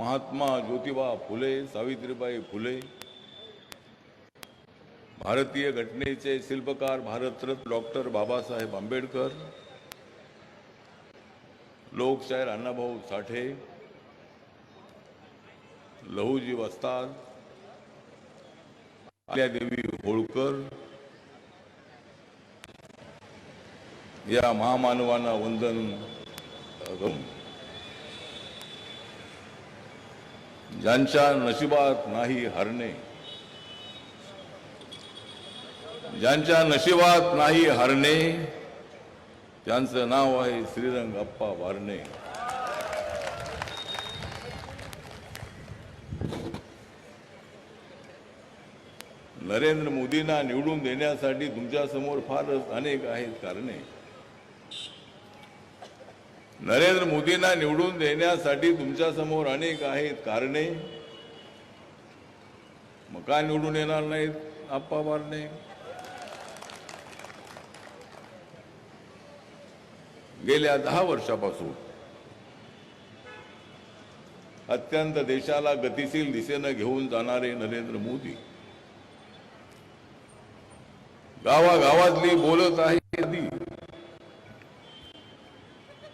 महात्मा ज्योतिबा फुले सावित्रीबाई फुले भारतीय घटनेचे शिल्पकार भारतरत्न डॉक्टर बाबासाहेब आंबेडकर लोकशाहीर अण्णाभाऊ साठे लहूजी वस्ताद देवी होळकर या महामानवांना वंदन करून ज्यांच्या नशिबात नाही हरणे. ज्यांच्या नशिबात नाही हरणे त्यांचं नाव आहे श्रीरंग अप्पा वारणे. नरेंद्र मोदींना निवडून देण्यासाठी तुमच्यासमोर फारच अनेक आहेत कारणे. नरेंद्र मोदींना निवडून देण्यासाठी तुमच्यासमोर अनेक आहेत कारणे. मग का निवडून येणार नाहीत? आप्पा वारणे गेल्या दहा वर्षापासून अत्यंत देशाला गतिशील दिशेनं घेऊन जाणारे नरेंद्र मोदी गावागावातली बोलत आहे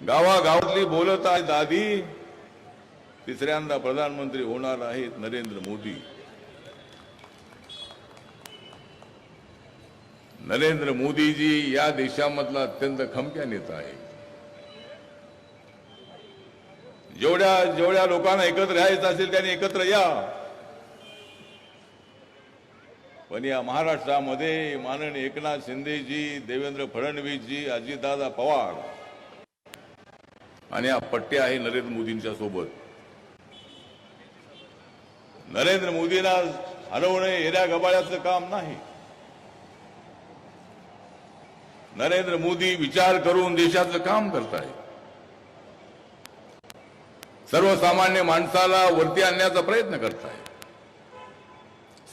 गावागावातली बोलत आहे दादी. तिसऱ्यांदा प्रधानमंत्री होणार आहेत नरेंद्र मोदी. नरेंद्र मोदीजी या देशामधला अत्यंत खमक्या नेता आहे जेवढ्या जेवढ्या लोकांना एकत्र यायचं असेल त्यांनी एकत्र या. पण या महाराष्ट्रामध्ये माननीय एकनाथ शिंदेजी देवेंद्र फडणवीसजी अजितदादा पवार आणि हा पट्टे आहे नरेंद्र मोदींच्या सोबत. नरेंद्र मोदींना हरवणे येऱ्या गबाळ्याचं काम नाही. नरेंद्र मोदी विचार करून देशाचं काम करताय सर्वसामान्य माणसाला वरती आणण्याचा प्रयत्न करताय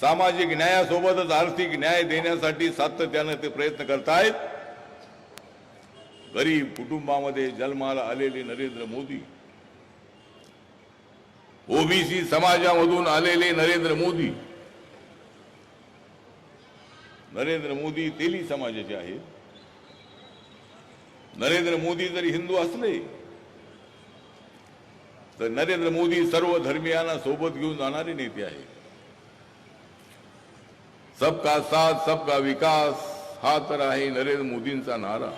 सामाजिक न्यायासोबतच आर्थिक न्याय देण्यासाठी सातत्यानं ते प्रयत्न करतायत. गरीब कुटुंबामध्ये जन्माला आलेले नरेंद्र मोदी ओबीसी समाजामधून आलेले नरेंद्र मोदी नरेंद्र मोदी तेली समाजाचे आहेत. नरेंद्र मोदी जरी हिंदू असले तर नरेंद्र मोदी सर्व धर्मियांना सोबत घेऊन जाणारे नेते आहेत. सबका साथ सबका विकास हा तर आहे नरेंद्र मोदींचा नारा.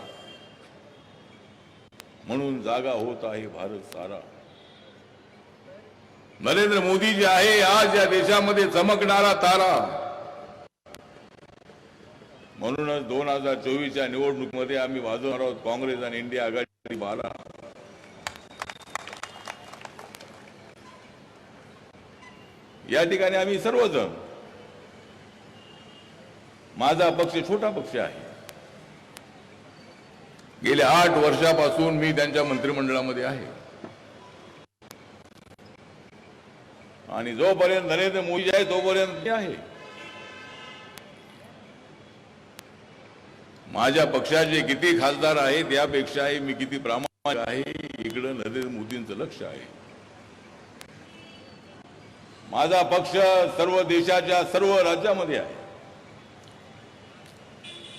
म्हणून जागा होत आहे भारत सारा. नरेंद्र मोदी जे आहे आज या देशामध्ये चमकणारा तारा. म्हणूनच दोन हजार चोवीसच्या निवडणुकीमध्ये आम्ही वाजवणार आहोत काँग्रेस आणि इंडिया आघाडी बारा. या ठिकाणी आम्ही सर्वजण माझा पक्ष छोटा पक्ष आहे. गेल्या आठ वर्षापासून मी त्यांच्या मंत्रिमंडळामध्ये आहे. आणि जोपर्यंत नरेंद्र मोदी आहे तोपर्यंत मी आहे. माझ्या पक्षाचे किती खासदार आहेत यापेक्षाही मी किती प्रामाणिक आहे इकडं नरेंद्र मोदींचं लक्ष आहे. माझा पक्ष सर्व देशाच्या सर्व राज्यामध्ये आहे.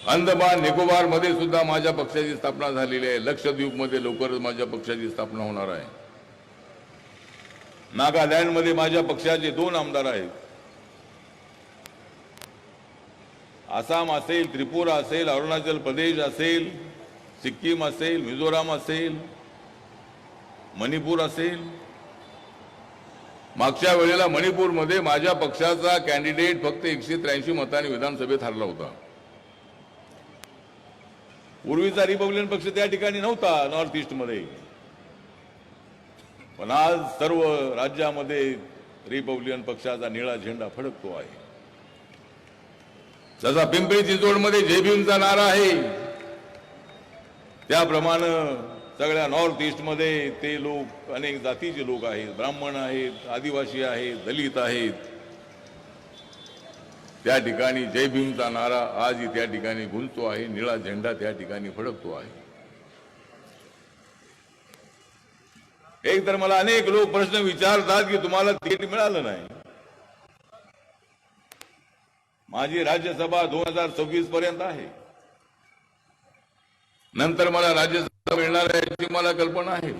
अंदमान निकोबारमध्ये सुद्धा माझ्या पक्षाची स्थापना झालेली आहे. लक्षद्वीपमध्ये लवकरच माझ्या पक्षाची स्थापना होणार आहे. नागालँडमध्ये माझ्या पक्षाचे दोन आमदार आहेत. आसाम असेल त्रिपुरा असेल अरुणाचल प्रदेश असेल सिक्कीम असेल मिझोराम असेल मणिपूर असेल. मागच्या वेळेला मणिपूरमध्ये माझ्या पक्षाचा कॅन्डिडेट फक्त एकशे त्र्याऐंशी मतांनी विधानसभेत हरला होता. पूर्वीचा रिपब्लिकन पक्ष त्या ठिकाणी नव्हता नॉर्थ ईस्टमध्ये. पण आज सर्व राज्यामध्ये रिपब्लिकन पक्षाचा निळा झेंडा फडकतो आहे. जसा पिंपरी चिंचवडमध्ये जय नारा आहे त्याप्रमाणे सगळ्या नॉर्थ ईस्टमध्ये ते लोक अनेक जातीचे लोक आहेत. ब्राह्मण आहेत आदिवासी आहेत दलित आहेत. त्या ठिकाणी जय भीमचा नारा आजही त्या ठिकाणी गुंजतो आहे निळा झेंडा त्या ठिकाणी फडकतो आहे. एक तर मला अनेक लोक प्रश्न विचारतात की तुम्हाला तिकीट मिळालं नाही. माझी राज्यसभा दोन हजार सव्वीस पर्यंत आहे. नंतर मला राज्यसभा मिळणार आहे याची मला कल्पना आहे.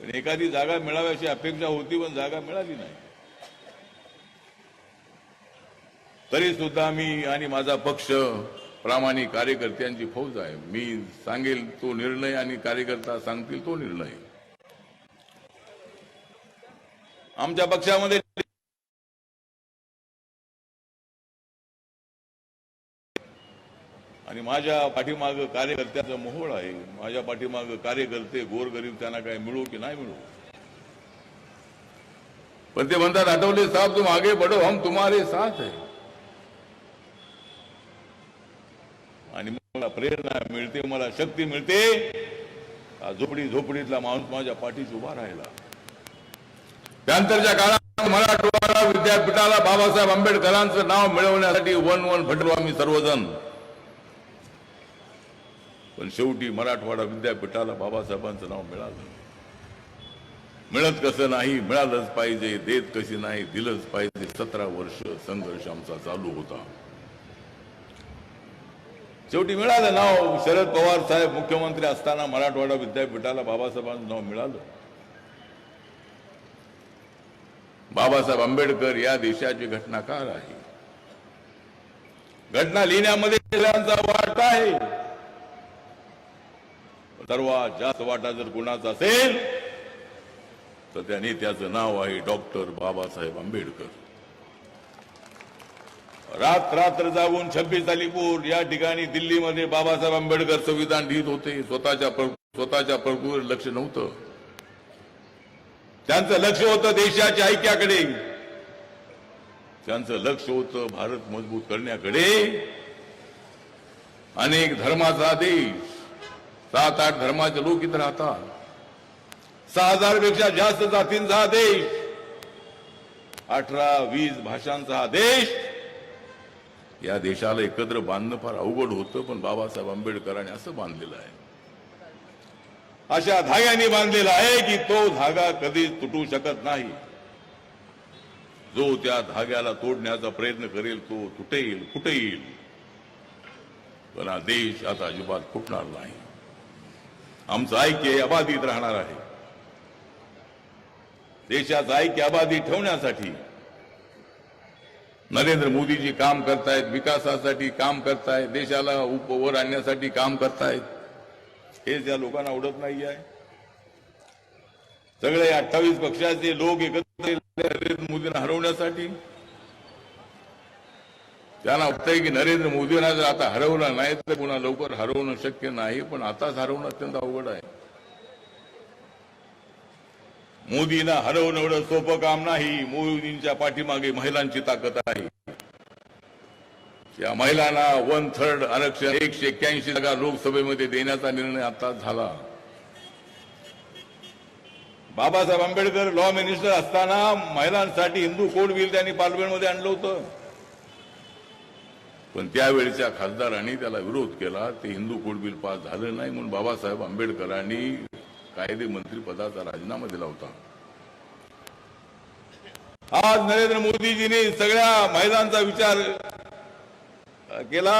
पण एखादी जागा मिळाव्याची अपेक्षा होती पण जागा मिळाली नाही. तरी सुद्धा मी आणि माझा पक्ष प्रामाणिक कार्यकर्त्यांची फौज आहे. मी सांगेल तो निर्णय आणि कार्यकर्ता सांगतील तो निर्णय. आमच्या पक्षामध्ये आणि माझ्या पाठीमाग कार्यकर्त्याचं मोहोळ आहे. माझ्या पाठीमाग कार्यकर्ते गोरगरीब त्यांना काय मिळू की नाही मिळू? पण ते म्हणतात आठवले साहब तुम आगे बढो हम तुम्हारे साथ है आणि मला प्रेरणा मिळते मला शक्ती मिळते. झोपडी झोपडीतला माणूस माझ्या पाठीत उभा राहिला. त्यानंतरच्या काळात मराठवाडा विद्यापीठाला बाबासाहेब आंबेडकरांचं नाव मिळवण्यासाठी वन वन भटलो आम्ही सर्वजण. पण शेवटी मराठवाडा विद्यापीठाला बाबासाहेबांचं नाव मिळालं मिळत कसं नाही मिळालंच पाहिजे देत कशी नाही दिलंच पाहिजे. सतरा वर्ष संघर्ष आमचा चालू होता. शेवटी मिळालं नाव. शरद पवार साहेब मुख्यमंत्री असताना मराठवाडा विद्यापीठाला बाबासाहेबांचं नाव मिळालं. बाबासाहेब आंबेडकर या देशाची घटनाकार आहे. घटना लिहिण्यामध्ये त्यांचा वाटा आहे. सर्वात जास्त वाटा जर कुणाचा असेल तर त्या नेत्याचं नाव आहे डॉक्टर बाबासाहेब आंबेडकर. रात रात्र जाऊन छब्बीस अलीपूर या ठिकाणी दिल्लीमध्ये बाबासाहेब आंबेडकर संविधान लिहित होते. स्वतःच्या स्वतःच्या प्रभूवर लक्ष नव्हतं. त्यांचं लक्ष होतं देशाच्या ऐक्याकडे. त्यांचं लक्ष होतं भारत मजबूत करण्याकडे. अनेक धर्माचा देश सात आठ धर्माचे लोक इथं राहतात. सहा हजारपेक्षा जास्त जातींचा देश अठरा वीस भाषांचा देश या देशाला एकत्र बांधणं फार अवघड होतं पण बाबासाहेब आंबेडकरांनी असं बांधलेलं आहे. अशा धाग्याने बांधलेला आहे की तो धागा कधीच तुटू शकत नाही. जो त्या धाग्याला तोडण्याचा प्रयत्न करेल तो तुटेल फुटेल. पण हा देश आता अजिबात फुटणार नाही. आमचं ऐक्य अबाधित राहणार आहे. देशाचं ऐक्य अबाधित ठेवण्यासाठी नरेंद्र मोदीजी काम करतायत विकासासाठी काम करतायत देशाला उप वर आणण्यासाठी काम करतायत. हे त्या लोकांना आवडत नाही आहे. सगळे अठ्ठावीस पक्षाचे लोक एकत्र नरेंद्र मोदींना हरवण्यासाठी. त्यांना वाटतंय की नरेंद्र मोदींना जर आता हरवलं नाही तर पुन्हा लवकर हरवणं शक्य नाही पण आताच हरवणं अत्यंत अवघड आहे. मोदींना हरवणं एवढं सोपं काम नाही. मोदींच्या पाठीमागे महिलांची ताकद आहे. या महिलांना वन थर्ड आरक्षण एकशे एक्क्याऐंशी जागा लोकसभेमध्ये देण्याचा निर्णय आता झाला. बाबासाहेब आंबेडकर लॉ मिनिस्टर असताना महिलांसाठी हिंदू कोड बिल त्यांनी पार्लमेंटमध्ये आणलं होतं. पण त्यावेळच्या खासदारांनी त्याला विरोध केला. ते हिंदू कोड बिल पास झालं नाही म्हणून बाबासाहेब आंबेडकरांनी कायदे मंत्री पदाचा राजीनामा दिला होता. आज नरेंद्र मोदीजींनी सगळ्या महिलांचा विचार केला.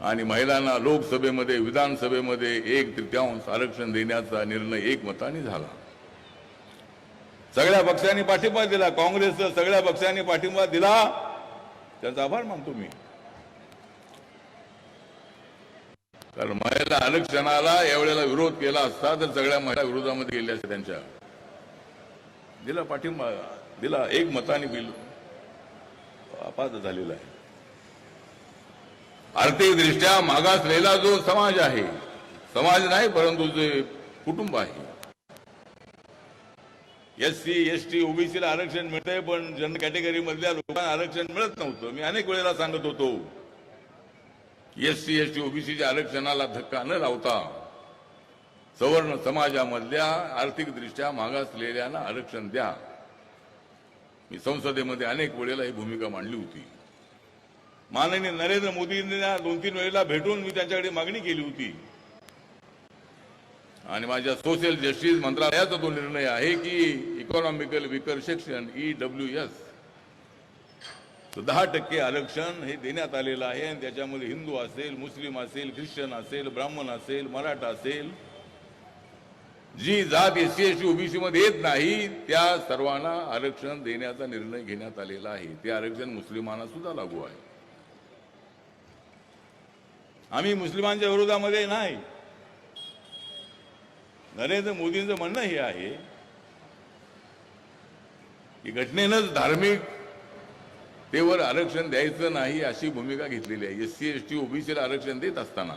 आणि महिलांना लोकसभेमध्ये विधानसभेमध्ये एक तृतीयांश आरक्षण देण्याचा निर्णय एकमताने झाला. सगळ्या पक्षांनी पाठिंबा दिला काँग्रेसचं सगळ्या पक्षांनी पाठिंबा दिला. त्यांचा आभार मानतो मी. कारण महिला आरक्षणाला यावेळेला विरोध केला असता तर सगळ्या महिला विरोधामध्ये गेल्या असत्या त्यांच्या. दिला पाठिंबा दिला एक मताने बिल. अपात झालेला आहे. आर्थिकदृष्ट्या मागासलेला जो समाज आहे. समाज नाही परंतु जे कुटुंब आहे. एस सी एस टी ओबीसीला आरक्षण मिळतंय पण जनरल कॅटेगरी मधल्या लोकांना आरक्षण मिळत नव्हतं. मी अनेक वेळेला सांगत होतो एस सी एस टी ओबीसीच्या आरक्षणाला धक्का न लावता सवर्ण समाजामधल्या आर्थिकदृष्ट्या मागासलेल्यांना आरक्षण द्या. मी संसदेमध्ये अनेक वेळेला ही भूमिका मांडली होती. माननीय नरेंद्र मोदींना दोन तीन वेळेला भेटून मी त्यांच्याकडे मागणी केली होती. आणि माझ्या सोशल जस्टिस मंत्रालयाचा तो निर्णय आहे की economical weaker section E W S दहा टक्के आरक्षण हे देण्यात आलेलं आहे आणि त्याच्यामध्ये हिंदू असेल मुस्लिम असेल ख्रिश्चन असेल ब्राह्मण असेल मराठा असेल जी जात एस सी एस टी ओबीसीमध्ये येत नाही त्या सर्वांना आरक्षण देण्याचा निर्णय घेण्यात आलेला आहे. ते आरक्षण मुस्लिमांना सुद्धा लागू आहे. आम्ही मुस्लिमांच्या विरोधामध्ये नाही. नरेंद्र मोदींचं म्हणणं हे आहे की घटनेनंच धार्मिक तेवर आरक्षण द्यायचं नाही अशी भूमिका घेतलेली आहे. एस सी एस टी ओबीसीला आरक्षण देत असताना.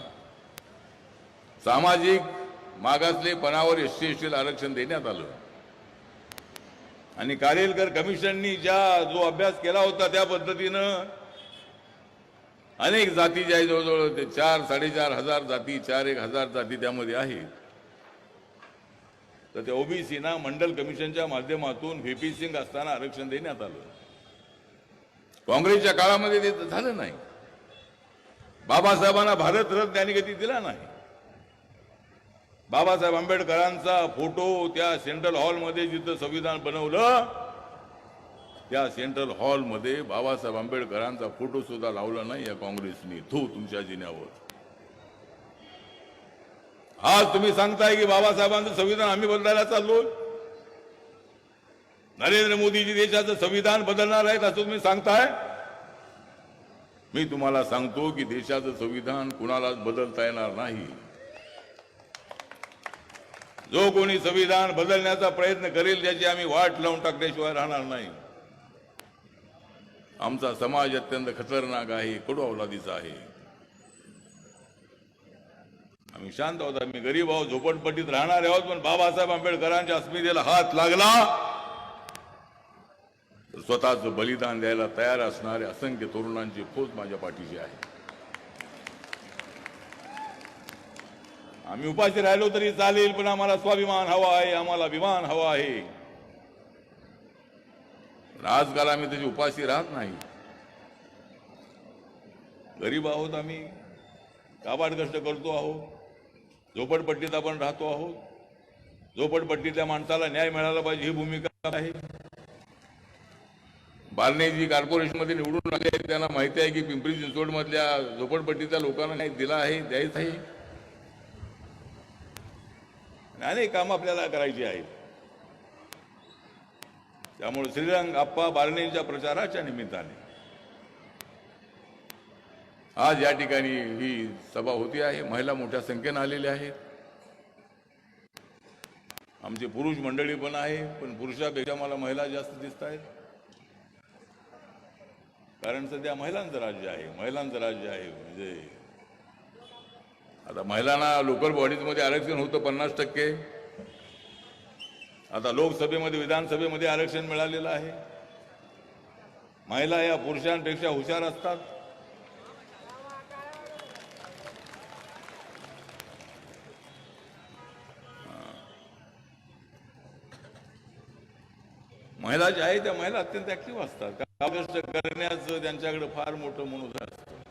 सामाजिक मागासलेपणावर एस सी एस टीला आरक्षण देण्यात आलं. आणि कारेलकर कमिशननी ज्या जो अभ्यास केला होता त्या पद्धतीनं अनेक जाती ज्या जवळजवळ ते चार साडेचार हजार जाती चार एक हजार जाती त्यामध्ये आहेत. तर त्या ओबीसीना मंडल कमिशनच्या माध्यमातून व्हीपी सिंग असताना आरक्षण देण्यात आलं. काँग्रेसच्या काळामध्ये ते झालं नाही. बाबासाहेबांना भारत रत्न गती कधी दिला नाही. बाबासाहेब आंबेडकरांचा फोटो त्या सेंट्रल हॉलमध्ये जिथं संविधान बनवलं त्या सेंट्रल हॉलमध्ये बाबासाहेब आंबेडकरांचा फोटो सुद्धा लावला नाही या काँग्रेसनी. तो तुमच्या जिन्यावर. आज तुम्ही सांगताय की बाबासाहेबांचं संविधान आम्ही बदलायला चाललो नरेंद्र मोदीजी देशाचं संविधान बदलणार आहेत असं तुम्ही सांगताय? मी तुम्हाला सांगतो की देशाचं संविधान कुणालाच बदलता येणार नाही. जो कोणी संविधान बदलण्याचा प्रयत्न करेल त्याची आम्ही वाट लावून टाकल्याशिवाय राहणार नाही. आमचा समाज अत्यंत खतरनाक आहे कडू अवलादीचा आहे. आम्ही शांत आहोत आम्ही गरीब आहोत झोपडपट्टीत राहणार आहोत पण बाबासाहेब आंबेडकरांच्या अस्मितेला हात लागला. स्वतःचं बलिदान द्यायला तयार असणारे असंख्य तरुणांची फौज माझ्या पाठीशी आहे. आम्ही उपाशी राहिलो तरी चालेल पण आम्हाला स्वाभिमान हवा आहे आम्हाला विमान हवा आहे. आजकाल आम्ही त्याची उपाशी राहत नाही. गरीब आहोत आम्ही काबाड कष्ट करतो आहोत झोपडपट्टीत आपण राहतो आहोत. झोपडपट्टीतल्या माणसाला न्याय मिळाला पाहिजे ही भूमिका आहे. बारणे जी निवडून आले आहेत. त्यांना माहिती आहे की पिंपरी चिंचवडमधल्या झोपडपट्टीच्या लोकांना नाही दिला आहे द्यायचं आहे. अनेक काम आपल्याला करायची आहेत. त्यामुळे श्रीरंग आप्पा बारणेंच्या प्रचाराच्या निमित्ताने. आज या ठिकाणी ही सभा होती आहे. महिला मोठ्या संख्येनं आलेल्या आहेत. आमचे पुरुष मंडळी पण आहे पण पुरुषापेक्षा मला महिला जास्त दिसत आहेत कारण सध्या महिलांचं राज्य आहे महिलांचं राज्य आहे म्हणजे आता महिलांना लोकल बॉडीजमध्ये आरक्षण होतं पन्नास टक्के. आता लोकसभेमध्ये विधानसभेमध्ये आरक्षण मिळालेलं आहे. महिला या पुरुषांपेक्षा हुशार असतात. महिला ज्या आहेत त्या महिला अत्यंत ऍक्टिव्ह असतात. कष्ट करण्याचं त्यांच्याकडे फार मोठं मनोधन असतं.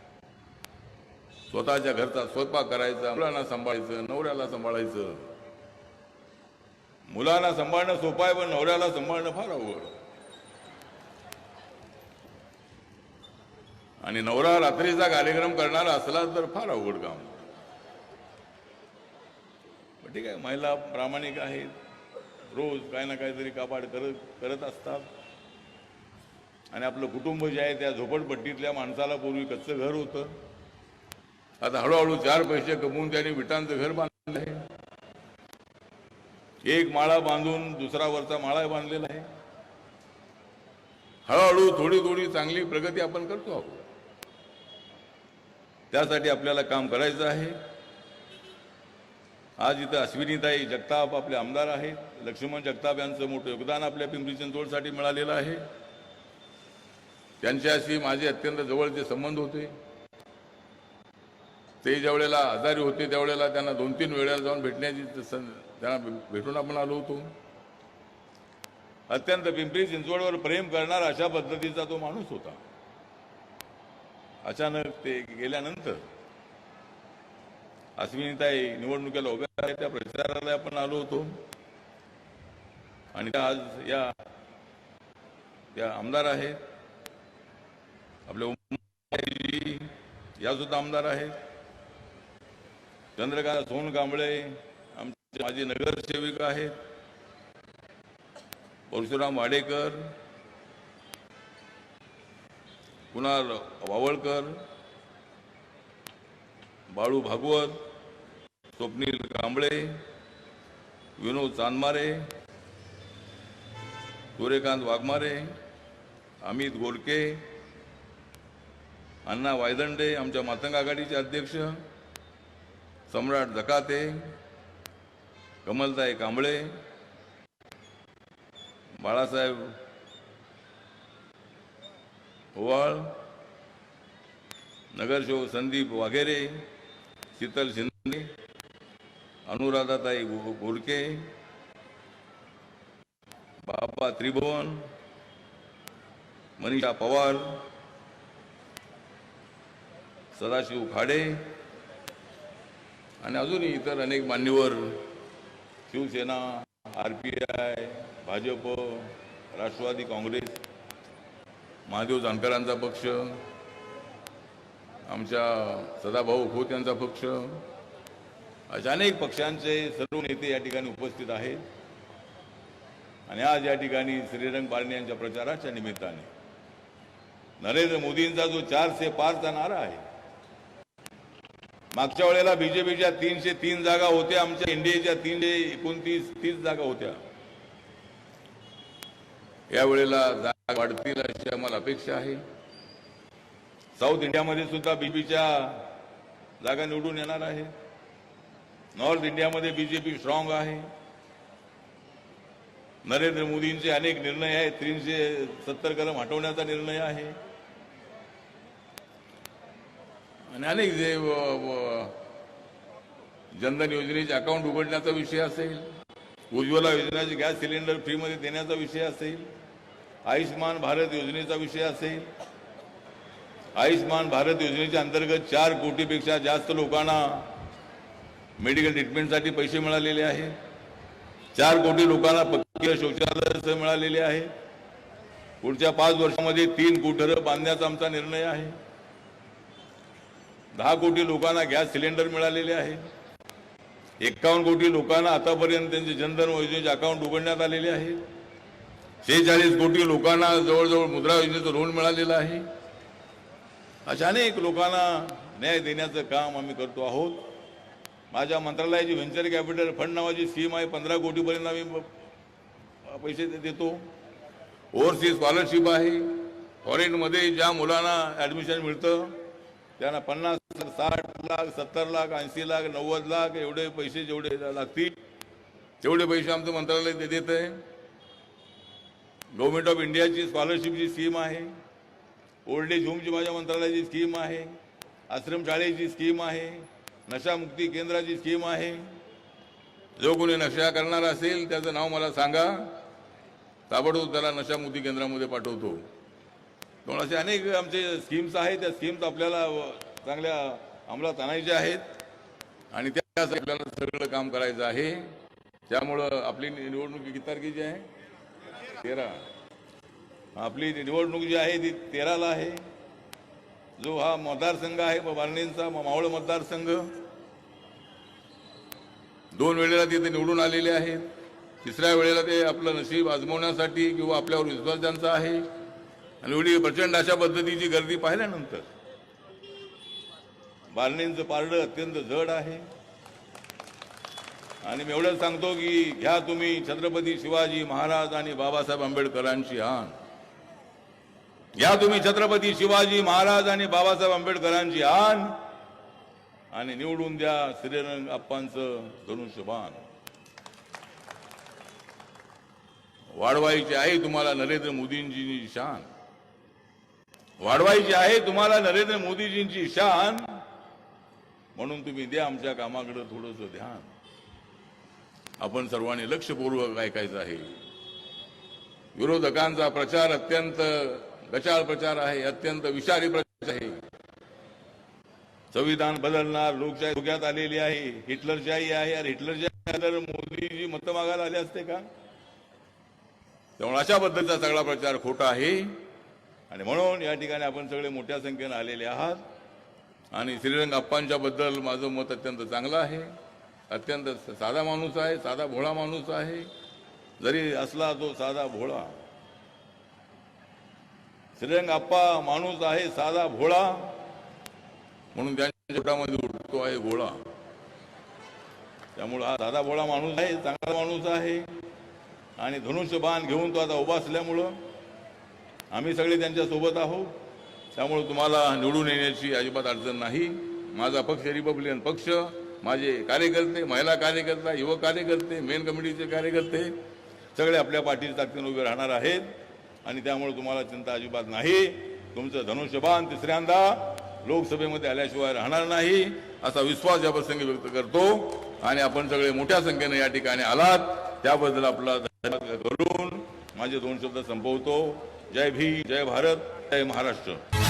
स्वतःच्या घरचा स्वयंपाक करायचा मुलांना सांभाळायचं नवऱ्याला सांभाळायचं. मुलांना सांभाळणं सोपं आहे पण नवऱ्याला सांभाळणं फार अवघड आणि नवरा रात्रीचा कार्यक्रम करणारा असला तर फार अवघड काम. ठीक आहे महिला प्रामाणिक आहेत. रोज काही ना काहीतरी कापाड करत करत असतात. आणि आपलं कुटुंब जे आहे त्या झोपडपट्टीतल्या माणसाला पूर्वी कच्चं घर होतं. आता हळूहळू चार पैसे कमवून त्याने विटांचं घर बांधलं आहे. एक माळा बांधून दुसरा वरचा माळा बांधलेला आहे. हळूहळू थोडी थोडी चांगली प्रगती आपण करतो आहोत. त्यासाठी आपल्याला काम करायचं आहे. आज इथं अश्विनीताई जगताप आपले आमदार आहेत. लक्ष्मण जगताप यांचं मोठं योगदान आपल्या पिंपरी चिंचवडसाठी मिळालेलं आहे. त्यांच्याशी माझे अत्यंत जवळचे संबंध होते. ते ज्या वेळेला आजारी होते त्यावेळेला त्यांना दोन तीन वेळेला जाऊन भेटण्याची त्यांना भेटून आपण आलो होतो. अत्यंत पिंपरी चिंचवडवर प्रेम करणारा अशा पद्धतीचा तो माणूस होता. अचानक ते गेल्यानंतर अश्विनीताई निवडणुकीला उभ्या आहे त्या प्रचाराला आपण आलो होतो. आणि त्या आज या त्या आमदार आहेत. आपले उमाजी या सुद्धा आमदार आहेत. चंद्रकांत सोन कांबळे आमचे माजी नगरसेविक आहेत. परशुराम वाडेकर कुणाल वावळकर बाळू भागवत स्वप्नील कांबळे विनोद चांदमारे सूर्यकांत वाघमारे अमित गोरके अण्णा वायदंडे आमच्या मातंग आघाडीचे अध्यक्ष सम्राट जकाते कमलताई कांबळे बाळासाहेब ओवाळ नगरसेवक संदीप वाघेरे शीतल शिंदे अनुराधाताई गो- बाप्पा बाबा त्रिभुवन मनीषा पवार सदाशिव खाडे आणि अजूनही इतर अनेक मान्यवर Shiv Sena R P I Bhajap Rashtrawadi Congress Mahadev जानकरांचा पक्ष आमच्या सदाभाऊ खोत यांचा पक्ष अशा अनेक पक्षांचे सर्व नेते या ठिकाणी उपस्थित आहेत. आणि आज या ठिकाणी श्रीरंग बारणे यांच्या प्रचाराच्या निमित्ताने नरेंद्र मोदींचा जो चारशे पारचा नारा आहे मागच्या वेळेला बीजेपीच्या तीनशे तीन जागा होत्या आमच्या एनडीएच्या तीनशे एकोणतीस तीस जागा होत्या. यावेळेला जागा वाढतील अशी आम्हाला अपेक्षा आहे. साऊथ इंडियामध्ये सुद्धा बीजेपीच्या जागा निवडून येणार आहे. नॉर्थ इंडियामध्ये बीजेपी स्ट्रॉंग आहे. नरेंद्र मोदींचे अनेक निर्णय आहेत तीनशे सत्तर कलम हटवण्याचा निर्णय आहे. आणि अनेक जे जनधन योजनेचे अकाउंट उघडण्याचा विषय असेल उज्ज्वला योजनेचे गॅस सिलेंडर फ्रीमध्ये देण्याचा विषय असेल आयुष्मान भारत योजनेचा विषय असेल आयुष्मान भारत योजनेच्या अंतर्गत चार कोटीपेक्षा जास्त लोकांना मेडिकल ट्रीटमेंटसाठी पैसे मिळालेले आहेत. चार कोटी लोकांना पक्की शौचालय मिळालेले आहे. पुढच्या पाच वर्षामध्ये तीन कोटर बांधण्याचा आमचा निर्णय आहे. दहा कोटी लोकांना गॅस सिलेंडर मिळालेले आहे. एक्कावन्न कोटी लोकांना आतापर्यंत त्यांचे जनधन योजनेचे अकाउंट उघडण्यात आलेले आहे. शेहेचाळीस कोटी लोकांना जवळजवळ मुद्रा योजनेचं लोन मिळालेलं आहे. अशा अनेक लोकांना न्याय देण्याचं काम आम्ही करतो आहोत. माझ्या मंत्रालयाची व्हेंचर कॅपिटल फंड नावाची स्कीम आहे पंधरा कोटीपर्यंत आम्ही पैसे दे- देतो. ओव्हरसीज स्कॉलरशिप आहे. फॉरेनमध्ये ज्या मुलांना ॲडमिशन मिळतं त्यांना पन्नास साठ लाख सत्तर लाख ऐंशी लाख नव्वद लाख एवढे पैसे जेवढे लागतील तेवढे पैसे आमचं मंत्रालय दे- देत आहे. गव्हर्नमेंट ऑफ इंडियाची स्कॉलरशिपची स्कीम आहे. ओल्ड एज होमची माझ्या मंत्रालयाची स्कीम आहे. आश्रमशाळेची स्कीम आहे. नशामुक्ती केंद्राची स्कीम आहे. जो कोणी नशा करणार असेल त्याचं नाव मला सांगा. ताबडतोब त्याला नशामुक्ती केंद्रामध्ये पाठवतो. म्हणून असे अनेक आमचे स्कीम्स आहेत. त्या स्कीम्स आपल्याला चांगल्या अंमलात आणायच्या आहेत. आणि त्या आपल्याला सगळं काम करायचं आहे. त्यामुळं आपली निवडणूक किती तारखेची आहे. तेरा. आपली निवडणूक जी आहे ती तेराला आहे. जो हा मतदारसंघ आहे बारणेंचा मावळ मतदारसंघ. दोन वेळेला तिथे निवडून आलेले आहेत. तिसऱ्या वेळेला ते आपलं नशीब आजमवण्यासाठी किंवा आपल्यावर विश्वास ज्यांचा आहे आणि एवढी प्रचंड अशा पद्धतीची गर्दी पाहिल्यानंतर बारणींचं पारडं अत्यंत जड आहे. आणि मी एवढंच सांगतो की घ्या तुम्ही छत्रपती शिवाजी महाराज आणि बाबासाहेब आंबेडकरांची आण. घ्या तुम्ही छत्रपती शिवाजी महाराज आणि बाबासाहेब आंबेडकरांची आण आणि निवडून द्या श्रीरंग अप्पांचं धनुष्यबाण. वाढवायची आहे तुम्हाला नरेंद्र मोदींची शान. वाढवायची आहे तुम्हाला नरेंद्र मोदीजींची शान. म्हणून तुम्ही द्या आमच्या कामाकडे थोडंसं ध्यान. आपण सर्वांनी लक्षपूर्वक ऐकायचं आहे. विरोधकांचा प्रचार अत्यंत गचाळ प्रचार आहे अत्यंत विषारी प्रचार आहे. संविधान बदलणार लोकशाही धोक्यात आलेली आहे हिटलरशाही आहे आणि हिटलरशाही तर मोदीजी मतं मागायला आले असते का? त्यामुळे अशा पद्धतीचा सगळा प्रचार खोटा आहे. आणि म्हणून या ठिकाणी आपण सगळे मोठ्या संख्येनं आलेले आहात. आणि श्रीरंग अप्पांच्याबद्दल माझं मत अत्यंत चांगलं आहे. अत्यंत साधा माणूस आहे साधा भोळा माणूस आहे. जरी असला तो साधा भोळा श्रीरंग अप्पा माणूस आहे साधा भोळा म्हणून त्यांच्या पोटामध्ये उठतो आहे भोळा. त्यामुळं हा साधा भोळा माणूस आहे चांगला माणूस आहे. आणि धनुष्यबाण घेऊन तो आता उभा असल्यामुळं आम्ही सगळे त्यांच्यासोबत आहोत. त्यामुळे तुम्हाला निवडून येण्याची अजिबात अडचण नाही. माझा पक्ष रिपब्लिकन पक्ष माझे कार्यकर्ते महिला कार्यकर्ता युवक कार्यकर्ते मेन कमिटीचे कार्यकर्ते सगळे आपल्या पाठीच्या ताकदीने उभे राहणार आहेत. आणि त्यामुळे तुम्हाला चिंता अजिबात नाही. तुमचं धनुष्यबाण तिसऱ्यांदा लोकसभेमध्ये आल्याशिवाय राहणार नाही असा विश्वास या प्रसंगी व्यक्त करतो. आणि आपण सगळे मोठ्या संख्येने या ठिकाणी आलात. त्याबद्दल आपला धन्यवाद करून माझे दोन शब्द संपवतो. जय भीम जय भारत जय महाराष्ट्र.